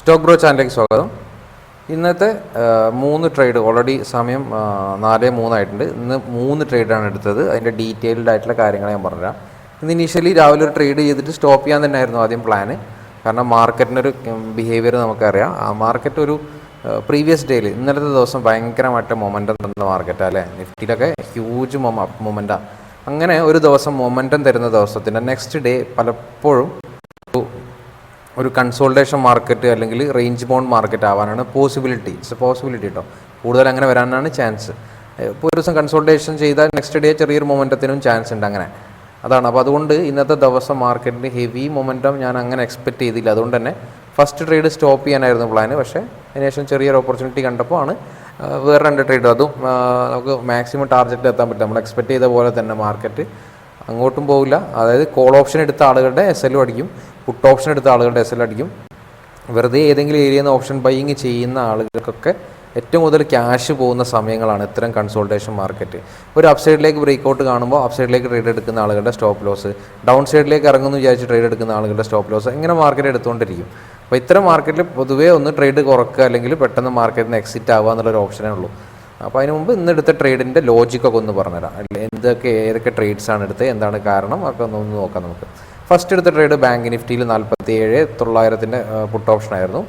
Stock bro ചാനലിലേക്ക് സ്വാഗതം. ഇന്നത്തെ മൂന്ന് ട്രേഡ് ഓൾറെഡി സമയം നാല് മൂന്നായിട്ടുണ്ട്. ഇന്ന് മൂന്ന് ട്രേഡാണ് എടുത്തത്. അതിന്റെ ഡീറ്റെയിൽഡ് ആയിട്ടുള്ള കാര്യങ്ങൾ ഞാൻ പറഞ്ഞുതരാം. ഇന്ന് ഇനീഷ്യലി രാവിലെ ഒരു ട്രേഡ് ചെയ്തിട്ട് സ്റ്റോപ്പ് ചെയ്യാൻ തന്നെയായിരുന്നു ആദ്യം പ്ലാന് കാരണം മാർക്കറ്റിനൊരു ബിഹേവിയർ നമുക്കറിയാം. ആ മാർക്കറ്റ് ഒരു പ്രീവിയസ് ഡേയിൽ ഇന്നലത്തെ ദിവസം ഭയങ്കരമായിട്ട് മൊമെന്റം തന്ന മാർക്കറ്റ് അല്ലേ? നിഫ്റ്റിയിലൊക്കെ ഹ്യൂജ് മൊമ മൊമെന്റാണ് അങ്ങനെ ഒരു ദിവസം മൊമെന്റം തരുന്ന ദിവസത്തിന്റെ നെക്സ്റ്റ് ഡേ പലപ്പോഴും ഒരു കൺസോൾട്ടേഷൻ മാർക്കറ്റ് അല്ലെങ്കിൽ റേഞ്ച് ബോണ്ട് മാർക്കറ്റ് ആവാനാണ് പോസിബിലിറ്റി ഇറ്റ്സ് പോസിബിലിറ്റി കേട്ടോ കൂടുതൽ അങ്ങനെ വരാനാണ് ചാൻസ് ഇപ്പോൾ ഒരു ദിവസം കൺസോൾട്ടേഷൻ ചെയ്താൽ നെക്സ്റ്റ് ഡേ ചെറിയൊരു മൊമെന്റത്തിനും ചാൻസ് ഉണ്ട് അങ്ങനെ. അതാണ്. അപ്പോൾ അതുകൊണ്ട് ഇന്നത്തെ ദിവസം മാർക്കറ്റിന് ഹെവി മൊമെന്റം ഞാൻ അങ്ങനെ എക്സ്പെക്റ്റ് ചെയ്തില്ല. അതുകൊണ്ട് തന്നെ ഫസ്റ്റ് ട്രേഡ് സ്റ്റോപ്പ് ചെയ്യാനായിരുന്നു പ്ലാൻ പക്ഷേ അതിനുശേഷം ചെറിയൊരു ഓപ്പർച്യൂണിറ്റി കണ്ടപ്പോൾ ആണ് വേറെ രണ്ട് ട്രേഡും അതും നമുക്ക് മാക്സിമം ടാർഗറ്റിൽ എത്താൻ പറ്റും. നമ്മൾ എക്സ്പെക്റ്റ് ചെയ്ത പോലെ തന്നെ മാർക്കറ്റ് അങ്ങോട്ടും പോകില്ല അതായത് കോൾ ഓപ്ഷൻ എടുത്ത ആളുകളുടെ എസ് എല്ലും അടിക്കും. പുട്ട് ഓപ്ഷൻ എടുത്ത ആളുകളുടെ എസ് എൽ അടിക്കും. വെറുതെ ഏതെങ്കിലും ഏരിയയിൽ നിന്ന് ഓപ്ഷൻ ബൈയിങ് ചെയ്യുന്ന ആളുകൾക്കൊക്കെ ഏറ്റവും കൂടുതൽ ക്യാഷ് പോകുന്ന സമയങ്ങളാണ് ഇത്തരം കൺസോൾട്ടേഷൻ മാർക്കറ്റ് ഒരു അപ്സൈഡിലേക്ക് ബ്രേക്ക് ഔട്ട് കാണുമ്പോൾ അപ്സൈഡിലേക്ക് ട്രേഡ് എടുക്കുന്ന ആളുകളുടെ സ്റ്റോപ്പ് ലോസ് ഡൗൺ സൈഡിലേക്ക് ഇറങ്ങുന്നു വിചാരിച്ച് ട്രേഡ് എടുക്കുന്ന ആളുകളുടെ സ്റ്റോപ്പ് ലോസ് ഇങ്ങനെ മാർക്കറ്റ് എടുത്തുകൊണ്ടിരിക്കും. അപ്പോൾ ഇത്തരം മാർക്കറ്റിൽ പൊതുവേ ഒന്ന് ട്രേഡ് കുറക്കുക അല്ലെങ്കിൽ പെട്ടെന്ന് മാർക്കറ്റിൽ നിന്ന് എക്സിറ്റ് ആവുക എന്നുള്ളൊരു ഓപ്ഷനേ ഉള്ളൂ. അപ്പോൾ അതിന് മുമ്പ് ഇന്ന് എടുത്ത ട്രേഡിന്റെ ലോജിക്കൊക്കെ ഒന്ന് പറഞ്ഞുതരാം. എന്തൊക്കെ ഏതൊക്കെ ട്രേഡ്സാണ് എടുത്തത് എന്താണ് കാരണം ഒക്കെ ഒന്ന് ഒന്ന് നോക്കാം നമുക്ക്. ഫസ്റ്റ് എടുത്ത ട്രേഡ് ബാങ്ക് നിഫ്റ്റിയിൽ നാൽപ്പത്തി ഏഴ് തൊള്ളായിരത്തിന്റെ പുട്ട് ഓപ്ഷൻ ആയിരുന്നു.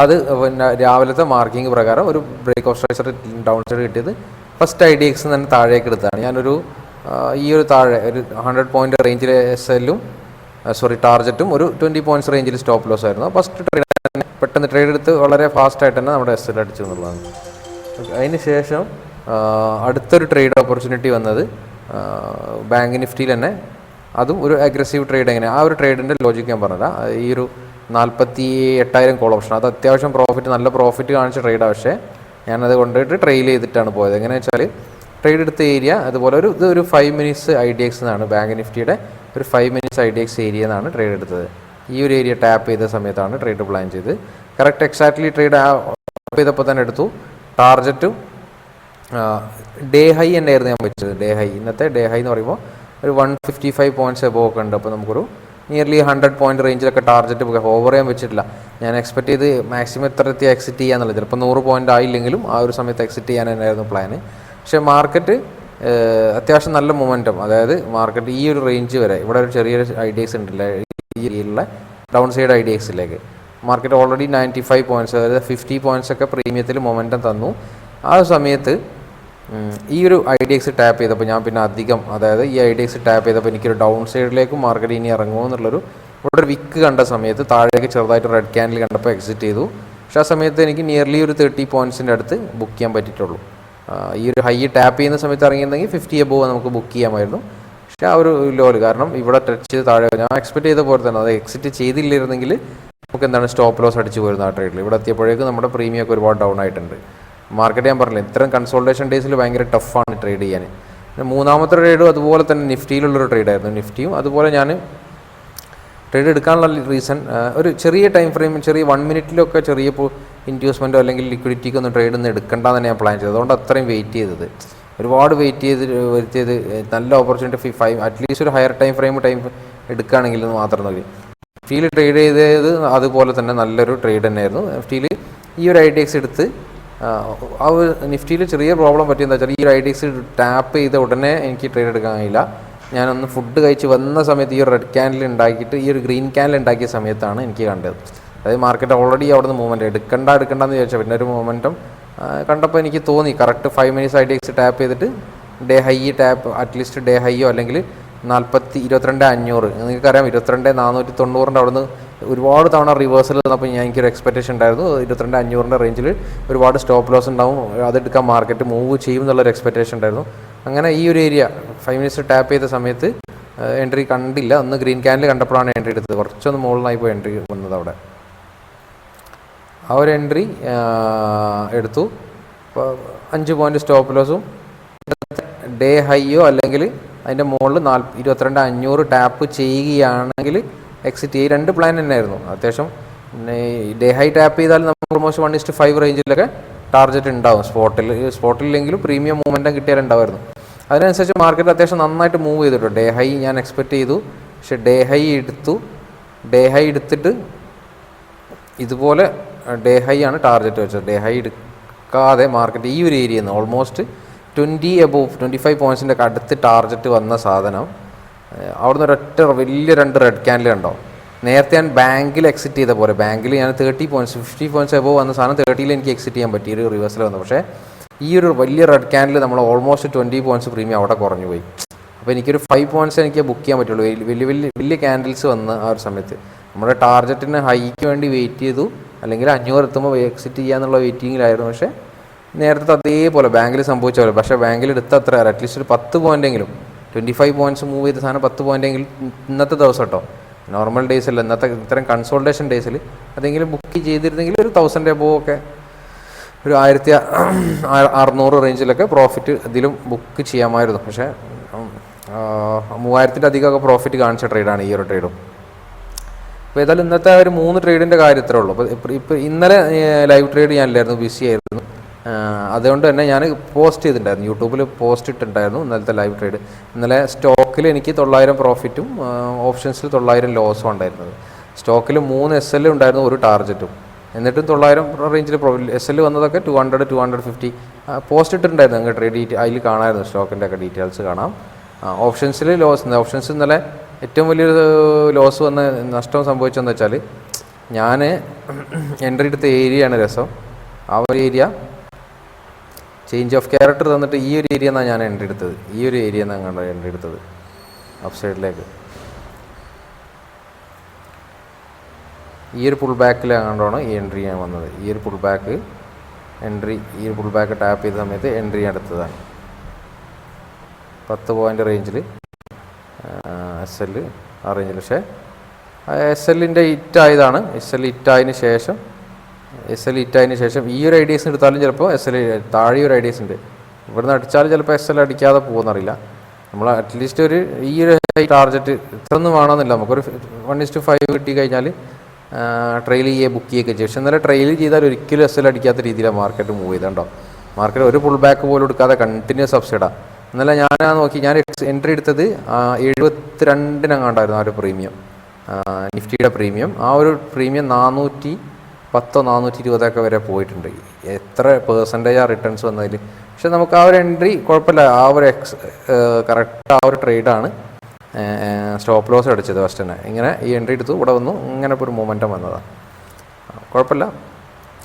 അത് പിന്നെ രാവിലത്തെ മാർക്കിംഗ് പ്രകാരം ഒരു break of structure down side കിട്ടിയത് ഫസ്റ്റ് ഐ ഡി എക്സ് തന്നെ താഴേക്ക് എടുത്തതാണ്. ഞാനൊരു ഈ ഒരു താഴെ ഒരു ഹൺഡ്രഡ് പോയിന്റ് റേഞ്ചിലെ എസ് എല്ലും സോറി ടാർജറ്റും ഒരു ട്വന്റി പോയിന്റ്സ് റേഞ്ചിൽ സ്റ്റോപ്പ് ലോസ് ആയിരുന്നു. ഫസ്റ്റ് ട്രേഡ് തന്നെ പെട്ടെന്ന് ട്രേഡ് എടുത്ത് വളരെ ഫാസ്റ്റ് ആയിട്ട് തന്നെ നമ്മുടെ എസ് എൽ അടിച്ചു എന്നുള്ളതാണ്. അതിന് ശേഷം അടുത്തൊരു ട്രേഡ് ഓപ്പർച്യൂണിറ്റി വന്നത് ബാങ്ക് നിഫ്റ്റിയിൽ തന്നെ. അതും ഒരു അഗ്രസീവ് ട്രേഡ് എങ്ങനെ? ആ ഒരു ട്രേഡിന്റെ ലോജിക്ക് ഞാൻ പറഞ്ഞതാണ് ഈ ഒരു നാൽപ്പത്തി എട്ടായിരം കോൾ ഓപ്ഷൻ അത് അത്യാവശ്യം പ്രോഫിറ്റ് നല്ല പ്രോഫിറ്റ് കാണിച്ച ട്രേഡാണ് പക്ഷേ ഞാനത് കൊണ്ടുപോയിട്ട് ട്രെയിൽ ചെയ്തിട്ടാണ് പോയത്. എങ്ങനെയാണെന്ന് വെച്ചാൽ ട്രേഡ് എടുത്ത ഏരിയ അതുപോലെ ഒരു ഇത് ഒരു five minutes I D X എന്നാണ് ബാങ്ക് നിഫ്റ്റിയുടെ ഒരു five minutes I D X area എന്നാണ് ട്രേഡ് എടുത്തത്. ഈ ഒരു ഏരിയ ടാപ്പ് ചെയ്ത സമയത്താണ് ട്രേഡ് പ്ലാൻ ചെയ്ത്. കറക്റ്റ് എക്സാക്ട്ലി ട്രേഡ് ടാപ്പ് ചെയ്തപ്പോൾ തന്നെ എടുത്തു. ടാർജറ്റും ഡേ ഹൈ തന്നെയായിരുന്നു ഞാൻ വെച്ചത്. ഡേ ഹൈ ഇന്നത്തെ ഡേ ഹൈ എന്ന് പറയുമ്പോൾ ഒരു one fifty five points above ഒക്കെ ഉണ്ട്. അപ്പോൾ നമുക്കൊരു നിയർലി ഹൺഡ്രഡ് പോയിന്റ് റേഞ്ചിലൊക്കെ ടാർജറ്റ് ഓവർ ചെയ്യാൻ വെച്ചിട്ടില്ല. ഞാൻ എക്സ്പെക്ട് ചെയ്ത് മാക്സിമം എത്ര എത്തി എക്സിറ്റ് ചെയ്യാന്നുള്ളത്. ചിലപ്പോൾ നൂറ് പോയിന്റ് ആയില്ലെങ്കിലും ആ ഒരു സമയത്ത് എക്സിറ്റ് ചെയ്യാൻ തന്നെയായിരുന്നു പ്ലാന് പക്ഷേ മാർക്കറ്റ് അത്യാവശ്യം നല്ല മൊമെന്റം അതായത് മാർക്കറ്റ് ഈ ഒരു റേഞ്ച് വരെ ഇവിടെ ഒരു ചെറിയൊരു ഐഡിയസ് ഉണ്ടല്ലേ? ഈ രീതിയിലുള്ള down side ഐഡിയക്സിലേക്ക് market already ninety five points അതായത് ഫിഫ്റ്റി പോയിന്റ്സ് ഒക്കെ പ്രീമിയത്തിൽ മൊമെന്റം തന്നു. ആ സമയത്ത് ഈ ഒരു ഐ ഡി എക്സ് ടാപ്പ് ചെയ്തപ്പോൾ ഞാൻ പിന്നെ അധികം അതായത് ഈ ഐ ഡി എക്സ് ടാപ്പ് ചെയ്തപ്പോൾ എനിക്കൊരു ഡൗൺ സൈഡിലേക്ക് മാർക്കറ്റ് ഇനി ഇറങ്ങുമോ എന്നുള്ളൊരു ഇവിടെ ഒരു വിക്ക് കണ്ട സമയത്ത് താഴേക്ക് ചെറുതായിട്ട് റെഡ് ക്യാൻഡിൽ കണ്ടപ്പോൾ എക്സിറ്റ് ചെയ്തു. പക്ഷേ ആ സമയത്ത് എനിക്ക് നിയർലി ഒരു തേർട്ടി പോയിന്റ്സിന്റെ അടുത്ത് ബുക്ക് ചെയ്യാൻ പറ്റിയിട്ടുള്ളൂ. ഈ ഒരു ഹൈ ടാപ്പ് ചെയ്യുന്ന സമയത്ത് ഇറങ്ങിയിരുന്നെങ്കിൽ ഫിഫ്റ്റി എബോവ് നമുക്ക് ബുക്ക് ചെയ്യാമായിരുന്നു. പക്ഷേ ആ ഒരു ലോൽ കാരണം ഇവിടെ ടച്ച് ചെയ്ത് താഴെ ഞാൻ എക്സ്പെക്ട് ചെയ്ത പോലെ തന്നെ അത് എക്സിറ്റ് ചെയ്തില്ലായിരുന്നെങ്കിൽ നമുക്ക് എന്താണ് സ്റ്റോപ്പ് ലോസ് അടിച്ച് പോയിരുന്നു ആ ട്രേഡിൽ ഇവിടെ എത്തിയപ്പോഴേക്കും നമ്മുടെ പ്രീമിയം ഒക്കെ ഒരുപാട് ഡൗൺ ആയിട്ടുണ്ട്. മാർക്കറ്റ് ഞാൻ പറഞ്ഞില്ല ഇത്തരം കൺസോൾട്ടേഷൻ ഡേയ്സിൽ ഭയങ്കര ടഫാണ് ട്രേഡ് ചെയ്യാൻ. മൂന്നാമത്തെ ട്രേഡും അതുപോലെ തന്നെ നിഫ്റ്റിയിലുള്ളൊരു ട്രേഡായിരുന്നു നിഫ്റ്റിയും അതുപോലെ ഞാൻ ട്രേഡ് എടുക്കാനുള്ള റീസൺ ഒരു ചെറിയ ടൈം ഫ്രെയിം ചെറിയ വൺ മിനിറ്റിലൊക്കെ ചെറിയ ഇപ്പോൾ ഇൻഡ്യൂസ്മെന്റോ അല്ലെങ്കിൽ ലിക്വിഡിറ്റിക്ക് ഒന്നും ട്രേഡ് ഒന്നും എടുക്കണ്ട തന്നെ ഞാൻ പ്ലാൻ ചെയ്തത്. അതുകൊണ്ട് അത്രയും വെയിറ്റ് ചെയ്തത്. ഒരുപാട് വെയിറ്റ് ചെയ്ത് വരുത്തിയത് നല്ല ഓപ്പർച്യൂണിറ്റി ഫൈവ് അറ്റ്ലീസ്റ്റ് ഒരു ഹയർ ടൈം ഫ്രെയിം ടൈം എടുക്കുകയാണെങ്കിൽ മാത്രം മതി. ഫീൽ ട്രേഡ് ചെയ്തത് അതുപോലെ തന്നെ നല്ലൊരു ട്രേഡ് തന്നെയായിരുന്നു. നിഫ്റ്റിയിൽ ഈ ഒരു ഐ ഡി എക്സ് എടുത്ത് ആ, നിഫ്റ്റിയിൽ ചെറിയ പ്രോബ്ലം പറ്റിയെന്താ വെച്ചാൽ ഈ ഒരു ഐ ഡി എക്സ് ടാപ്പ് ചെയ്ത ഉടനെ എനിക്ക് ട്രേഡ് എടുക്കാൻ കഴിയില്ല. ഞാനൊന്ന് ഫുഡ് കഴിച്ച് വന്ന സമയത്ത് ഈ ഒരു റെഡ് ക്യാൻഡിൽ ഉണ്ടാക്കിയിട്ട് ഈ ഒരു ഗ്രീൻ ക്യാൻഡിൽ ഉണ്ടാക്കിയ സമയത്താണ് എനിക്ക് കണ്ടത്. അതായത് മാർക്കറ്റ് ഓൾറെഡി അവിടെ നിന്ന് മൂവ്മെന്റ് എടുക്കണ്ട എടുക്കണ്ടെന്ന് വിചാരിച്ചാൽ പിന്നെ ഒരു മൂവ്മെന്റും കണ്ടപ്പോൾ എനിക്ക് തോന്നി. Correct five minutes I D X tap ചെയ്തിട്ട് day high tap at least day ഹൈയോ അല്ലെങ്കിൽ നാൽപ്പത്തി ഇരുപത്തിരണ്ട് അഞ്ഞൂറ്. നിങ്ങൾക്കറിയാം ഇരുപത്തിരണ്ട് നാനൂറ്റി തൊണ്ണൂറിന്റെ അവിടുന്ന് ഒരുപാട് തവണ റിവേഴ്സൽ തന്നപ്പോൾ ഞാൻ എനിക്കൊരു എക്സ്പെക്റ്റേഷൻ ഉണ്ടായിരുന്നു. ഇരുപത്തിരണ്ട് അഞ്ഞൂറിന്റെ റേഞ്ചിൽ ഒരുപാട് സ്റ്റോപ്പ് ലോസ് ഉണ്ടാവും. അതെടുക്കാൻ മാർക്കറ്റ് മൂവ് ചെയ്യും എന്നുള്ളൊരു എക്സ്പെക്റ്റേഷൻ ഉണ്ടായിരുന്നു. അങ്ങനെ ഈ ഒരു ഏരിയ ഫൈവ് മിനിറ്റ്സ് ടാപ്പ് ചെയ്ത സമയത്ത് എൻട്രി കണ്ടില്ല. ഒന്ന് ഗ്രീൻ ക്യാനിൽ കണ്ടപ്പോഴാണ് എൻട്രി എടുത്തത്. കുറച്ചൊന്ന് മുകളിലായി പോയി എൻട്രി വന്നത് അവിടെ. ആ ഒരു എൻട്രി എടുത്തു. അഞ്ച് പോയിന്റ് സ്റ്റോപ്പ് ലോസും ഡേ ഹൈയോ അല്ലെങ്കിൽ അതിന്റെ മുകളിൽ നാല് ഇരുപത്തിരണ്ട് അഞ്ഞൂറ് ടാപ്പ് ചെയ്യുകയാണെങ്കിൽ എക്സിറ്റ് ഈ രണ്ട് പ്ലാൻ തന്നെയായിരുന്നു. അത്യാവശ്യം ഡേ ഹൈ ടാപ്പ് ചെയ്താൽ നമുക്ക് ഓൾമോസ്റ്റ് വൺ ഇസ്റ്റ് ഫൈവ് റേഞ്ചിലൊക്കെ ടാർഗറ്റ് ഉണ്ടാവും. സ്പോട്ടിൽ സ്പോട്ടിലെങ്കിലും പ്രീമിയം മൂവ്മെന്റും കിട്ടിയാലുണ്ടാവുമായിരുന്നു അതിനനുസരിച്ച് മാർക്കറ്റ് അത്യാവശ്യം നന്നായിട്ട് മൂവ് ചെയ്തിട്ടുണ്ട്. ഡേ ഹൈ ഞാൻ എക്സ്പെക്റ്റ് ചെയ്തു. പക്ഷേ ഡേ ഹൈ എടുത്തു. ഡേ ഹൈ എടുത്തിട്ട് ഇതുപോലെ ഡേ ഹൈ ആണ് ടാർഗറ്റ് വെച്ചത്. ഡേ ഹൈ എടുക്കാതെ മാർക്കറ്റ് ഈ ഒരു ഏരിയയിൽ നിന്ന് almost twenty above twenty five ഒക്കെ അടുത്ത് ടാർഗറ്റ് വന്ന സാധനം അവിടുന്ന് ഒരൊറ്റ വലിയ രണ്ട് റെഡ് ക്യാൻഡിൽ ഉണ്ടോ നേരത്തെ ഞാൻ ബാങ്കിൽ എക്സിറ്റ് ചെയ്ത പോലെ ബാങ്കിൽ ഞാൻ thirty points fifty points above വന്ന സാധനം തേർട്ടിയിൽ എനിക്ക് എക്സിറ്റ് ചെയ്യാൻ പറ്റി. ഒരു റിവേഴ്സൽ വന്നു. പക്ഷേ ഈ ഒരു വലിയ റെഡ് ക്യാൻഡിൽ നമ്മൾ ഓൾമോസ്റ്റ് ട്വന്റി പോയിന്റ്സ് പ്രീമിയം അവിടെ കുറഞ്ഞു പോയി. അപ്പോൾ എനിക്കൊരു ഫൈവ് പോയിന്റ്സ് എനിക്ക് ബുക്ക് ചെയ്യാൻ പറ്റുള്ളൂ. വലിയ വലിയ വലിയ ക്യാൻഡിൽസ് വന്ന് ആ ഒരു സമയത്ത്. നമ്മുടെ ടാർഗറ്റിന് ഹൈക്ക് വേണ്ടി വെയിറ്റ് ചെയ്തു. അല്ലെങ്കിൽ അഞ്ഞൂറ് എത്തുമ്പോൾ എക്സിറ്റ് ചെയ്യാന്നുള്ള വെയിറ്റിങ്ങിലായിരുന്നു പക്ഷേ നേരത്തെ അതേപോലെ ബാങ്കിൽ സംഭവിച്ച പോലെ. പക്ഷേ ബാങ്കിൽ എടുത്ത അത്ര അറ്റ്ലീസ്റ്റ് ഒരു പത്ത് പോയിന്റെങ്കിലും ട്വന്റി ഫൈവ് പോയിന്റ്സ് മൂവ് ചെയ്ത സാധനം പത്ത് പോയിന്റെങ്കിലും ഇന്നത്തെ ദിവസം കേട്ടോ നോർമൽ ഡേയ്സിൽ ഇന്നത്തെ ഇത്തരം കൺസോൾട്ടേഷൻ ഡേയ്സിൽ അതെങ്കിലും ബുക്ക് ചെയ്തിരുന്നെങ്കിൽ ഒരു തൗസൻഡ് എബോ ഒക്കെ ഒരു ആയിരത്തി അറുന്നൂറ് റേഞ്ചിലൊക്കെ പ്രോഫിറ്റ് ഇതിലും ബുക്ക് ചെയ്യാമായിരുന്നു. പക്ഷേ മൂവായിരത്തിന്റെ അധികമൊക്കെ പ്രോഫിറ്റ് കാണിച്ച ട്രേഡാണ് ഈ ഒരു ട്രേഡും അപ്പോൾ ഏതായാലും ഇന്നത്തെ ഒരു മൂന്ന് ട്രേഡിന്റെ കാര്യം ഇത്രേ ഉള്ളൂ. അപ്പോൾ ഇപ്പോൾ ഇന്നലെ ലൈവ് ട്രേഡ് ഞാനില്ലായിരുന്നു ബിസി ആയിരുന്നു. അതുകൊണ്ട് തന്നെ ഞാൻ പോസ്റ്റ് ചെയ്തിട്ടുണ്ടായിരുന്നു. യൂട്യൂബിൽ പോസ്റ്റ് ഇട്ടിട്ടുണ്ടായിരുന്നു ഇന്നലത്തെ ലൈവ് ട്രേഡ് ഇന്നലെ സ്റ്റോക്കിൽ എനിക്ക് തൊള്ളായിരം പ്രോഫിറ്റും ഓപ്ഷൻസിൽ തൊള്ളായിരം ലോസും ഉണ്ടായിരുന്നത്. സ്റ്റോക്കിൽ മൂന്ന് എസ് എൽ ഉണ്ടായിരുന്നു ഒരു ടാർജറ്റും എന്നിട്ടും തൊള്ളായിരം റേഞ്ചിൽ S L വന്നതൊക്കെ two hundred two hundred fifty post ഇട്ടിട്ടുണ്ടായിരുന്നു നിങ്ങൾക്ക് ട്രേഡ് ഡീറ്റെയിൽ അതിൽ കാണാമായിരുന്നു സ്റ്റോക്കിന്റെ ഒക്കെ ഡീറ്റെയിൽസ് കാണാം. ഓപ്ഷൻസിൽ ലോസ് ഓപ്ഷൻസ് ഇന്നലെ ഏറ്റവും വലിയൊരു ലോസ് വന്ന് നഷ്ടം സംഭവിച്ചതെന്ന് വെച്ചാൽ ഞാൻ എൻട്രി എടുത്ത ഏരിയയാണ് രസം. ആ ഒരു ഏരിയ ചേഞ്ച് ഓഫ് ക്യാരക്ടർ തന്നിട്ട് ഈ ഒരു ഏരിയ എന്നാണ് ഞാൻ എൻട്രി എടുത്തത്. ഈ ഒരു ഏരിയ എന്നാണ് എൻട്രി എടുത്തത്. അപ്പ് സൈഡിലേക്ക് ഈ ഒരു പുൾ ബാക്കിലാകൊണ്ടാണ് ഈ എൻട്രി ഞാൻ വന്നത്. ഈ ഒരു പുൾ ബാക്ക് എൻട്രി ഈ ഒരു പുൾ ബാക്ക് ടാപ്പ് ചെയ്ത സമയത്ത് എൻട്രി എടുത്തതാണ്. പത്ത് പോയിന്റ് റേഞ്ചിൽ എസ് എൽ ആ റേഞ്ചിൽ പക്ഷേ എസ് എല്ലിന്റെ ഹിറ്റായതാണ് എസ് എൽ ഹിറ്റായതിന് ശേഷം എസ് എൽ ഹിറ്റായതിന് ശേഷം ഈ ഒരു ഐഡിയസ് എടുത്താലും ചിലപ്പോൾ എസ് എൽ താഴെ ഒരു ഐഡിയസ് ഉണ്ട്. ഇവിടുന്ന് അടിച്ചാലും ചിലപ്പോൾ എസ് എൽ അടിക്കാതെ പോകുന്നറിയില്ല നമ്മൾ അറ്റ്ലീസ്റ്റ് ഒരു ഈ ഒരു ടാർജറ്റ് ഇത്രയൊന്നും വേണമെന്നില്ല. നമുക്കൊരു വൺ ഇസ് ടു ഫൈവ് കിട്ടി കഴിഞ്ഞാൽ ട്രെയിൽ ചെയ്യുക ബുക്ക് ചെയ്യുകയൊക്കെ ചെയ്യും. പക്ഷെ എന്നാലും ട്രെയിൽ ചെയ്താൽ ഒരിക്കലും എസ് എൽ അടിക്കാത്ത രീതിയിലാണ് മാർക്കറ്റ് മൂവ് ചെയ്തതുണ്ടോ മാർക്കറ്റ് ഒരു പുൾ ബാക്ക് പോലും എടുക്കാതെ കണ്ടിന്യൂസ് അപ്സൈഡാണ് എന്നാലും ഞാൻ നോക്കി ഞാൻ എൻട്രി എടുത്തത് എഴുപത്തിരണ്ടിനങ്ങാണ്ടായിരുന്നു ആ ഒരു പ്രീമിയം നിഫ്റ്റിയുടെ പ്രീമിയം ആ ഒരു പ്രീമിയം നാനൂറ്റി പത്തോ നാനൂറ്റി ഇരുപതൊക്കെ വരെ പോയിട്ടുണ്ട്. എത്ര പേഴ്സന്റേജ് ആ റിട്ടേൺസ് വന്നതിൽ പക്ഷെ നമുക്ക് ആ ഒരു എൻട്രി കുഴപ്പമില്ല. ആ ഒരു എക്സ് കറക്റ്റ് ആ ഒരു ട്രേഡാണ് സ്റ്റോപ്പ് ലോസ് അടിച്ചത് ഫസ്റ്റ് തന്നെ. ഇങ്ങനെ ഈ എൻട്രി എടുത്തു. ഇവിടെ വന്നു. ഇങ്ങനെ ഇപ്പോൾ ഒരു മൊമെന്റം വന്നതാണ് കുഴപ്പമില്ല.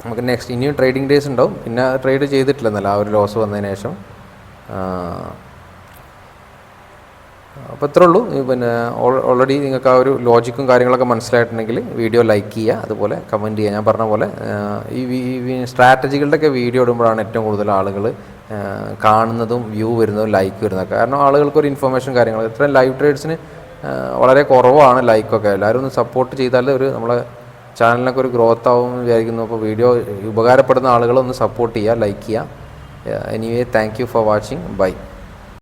നമുക്ക് നെക്സ്റ്റ് ഇനിയും ട്രേഡിംഗ് ഡേയ്സ് ഉണ്ടാവും. പിന്നെ ട്രേഡ് ചെയ്തിട്ടില്ലെന്നല്ല. ആ ഒരു ലോസ് വന്നതിന് ശേഷം. അപ്പോൾ ഇത്രേ ഉള്ളൂ. പിന്നെ ഓൾറെഡി നിങ്ങൾക്ക് ആ ഒരു ലോജിക്കും കാര്യങ്ങളൊക്കെ മനസ്സിലായിട്ടുണ്ടെങ്കിൽ വീഡിയോ ലൈക്ക് ചെയ്യുക. അതുപോലെ കമന്റ് ചെയ്യുക. ഞാൻ പറഞ്ഞ പോലെ ഈ സ്ട്രാറ്റജികളുടെയൊക്കെ വീഡിയോ ഇടുമ്പോഴാണ് ഏറ്റവും കൂടുതൽ ആളുകൾ കാണുന്നതും വ്യൂ വരുന്നതും ലൈക്ക് വരുന്നതൊക്കെ കാരണം ആളുകൾക്ക് ഒരു ഇൻഫർമേഷൻ കാര്യങ്ങൾ ഇത്രയും ലൈവ് ട്രേഡ്സിന് വളരെ കുറവാണ് ലൈക്കൊക്കെ എല്ലാവരും ഒന്ന് സപ്പോർട്ട് ചെയ്താൽ ഒരു നമ്മളെ ചാനലിനൊക്കെ ഒരു ഗ്രോത്ത് ആവും വിചാരിക്കുന്നു. അപ്പോൾ വീഡിയോ ഉപകാരപ്പെടുന്ന ആളുകളൊന്ന് സപ്പോർട്ട് ചെയ്യുക ലൈക്ക് ചെയ്യുക anyway thank you for watching bye